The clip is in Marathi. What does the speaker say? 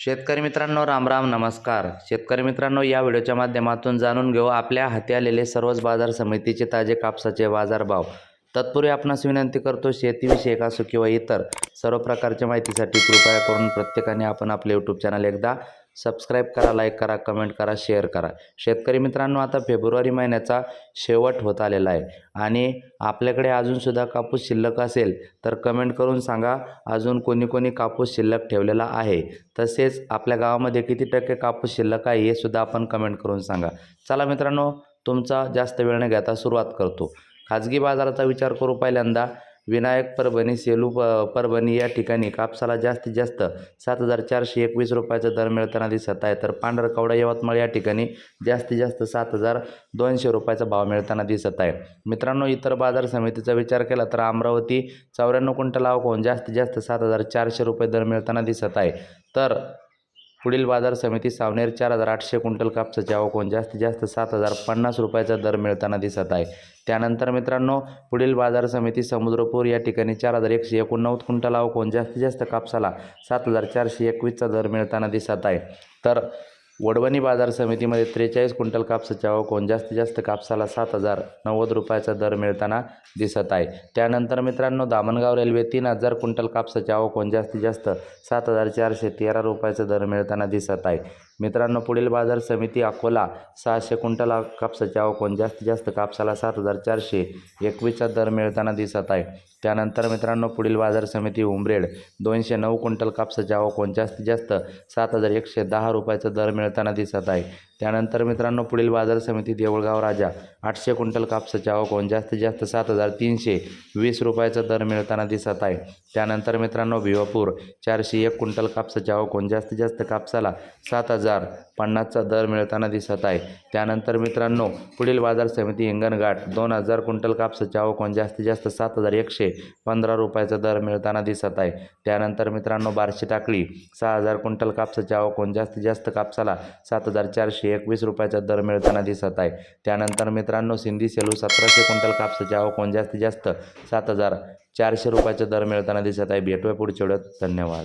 शेतकरी मित्रांनो रामराम नमस्कार. शेतकरी मित्रांनो या व्हिडिओच्या माध्यमातून जाणून घेऊ आपल्या हाती आलेले सर्वच बाजार समितीचे ताजे कापसाचे बाजारभाव. तत्पूर्वी आपणास विनंती करतो शेतीविषयक असो किंवा इतर सर्व प्रकारच्या माहितीसाठी कृपया करून प्रत्येकाने आपण आपले यूट्यूब चॅनल एकदा सबस्क्राईब करा लाईक करा कमेंट करा शेअर करा. शेतकरी मित्रांनो आता फेब्रुवारी महिन्याचा शेवट होत आलेला आहे. आणि आपल्याकडे अजूनसुद्धा कापूस शिल्लक असेल तर कमेंट करून सांगा. अजून कोणी कोणी कापूस शिल्लक ठेवलेला आहे तसेच आपल्या गावामध्ये किती टक्के कापूस शिल्लक आहे हे सुद्धा आपण कमेंट करून सांगा. चला मित्रांनो तुमचा जास्त वेळ न घेता सुरुवात करतो. खाजगी बाजाराचा विचार करू पहिल्यांदा. विनायक परभणी सेलू प परभणी या ठिकाणी कापसाला जास्तीत जास्त सात हजार चारशे एकवीस रुपयाचा दर मिळताना दिसत आहे. तर पांढरकवडा यवतमाळ या ठिकाणी जास्तीत जास्त सात हजार दोनशे रुपयाचा भाव मिळताना दिसत आहे. मित्रांनो इतर बाजार समितीचा विचार केला तर अमरावती चौऱ्याण्णव क्विंटल आवक जास्तीत जास्त सात हजार चारशे रुपये दर मिळताना दिसत आहे. तर पुढील बाजार समिती सावनेर चार हजार आठशे क्विंटल कापसाच्या आवक जास्तीत जास्त सात हजार पन्नास रुपयाचा दर मिळताना दिसत आहे. त्यानंतर मित्रांनो पुढील बाजार समिती समुद्रपूर या ठिकाणी चार हजार एकशे एकोणनव्वद क्विंटल आवक जास्तीत जास्त कापसाला सात हजार चारशे एकवीसचा दर मिळताना दिसत आहे. तर वडवणी बाजार समितीमध्ये त्रेचाळीस क्विंटल कापसाची आवक होऊन जास्तीत जास्त कापसाला सात हजार नव्वद रुपयाचा दर मिळताना दिसत आहे. त्यानंतर मित्रांनो दामणगाव रेल्वे तीन हजार क्विंटल कापसाची आवक होऊन जास्तीत जास्त सात हजार चारशे तेरा रुपयाचा दर मिळताना दिसत आहे. मित्रांनो पुढील बाजार समिती अकोला सहाशे क्विंटल आ- कापसाची आवक जास्तीत जास्त कापसाला सात हजार चारशे एकवीसचा दर मिळताना दिसत आहे. त्यानंतर मित्रांनो पुढील बाजार समिती उमरेड दोनशे नऊ क्विंटल कापसाची आवक जास्तीत जास्त सात हजार एकशे दहा रुपयाचा दर मिळताना दिसत आहे. त्यानंतर मित्रांनो पुढील बाजार समिती देऊळगाव राजा. आठशे क्विंटल कापसाच्या आवक जास्तीत जास्त सात हजार तीनशे वीस रुपयाचा दर मिळताना दिसत आहे. त्यानंतर मित्रांनो भिवापूर चारशे एक क्विंटल कापसाच्या आवक जास्तीत जास्त कापसाला सात हजार पन्नासचा दर मिळताना दिसत आहे. त्यानंतर मित्रांनो पुढील बाजार समिती हिंगणघाट दोन हजार क्विंटल कापसाची आवक म्हणजे जास्तीत जास्त सात हजार एकशे पंधरा रुपयाचा दर मिळताना दिसत आहे. त्यानंतर मित्रांनो बारशे टाकळी सहा हजार क्विंटल कापसाची आवक म्हणजे जास्तीत जास्त कापसाला सात हजार चारशे एकवीस रुपयाचा दर मिळताना दिसत आहे. त्यानंतर मित्रांनो सिंधी सेलू सतराशे क्विंटल कापसाची आवक म्हणजे जास्तीत जास्त सात हजार चारशे रुपयाचा दर मिळताना दिसत आहे. भेटूया पुढच्या वेळेत. धन्यवाद.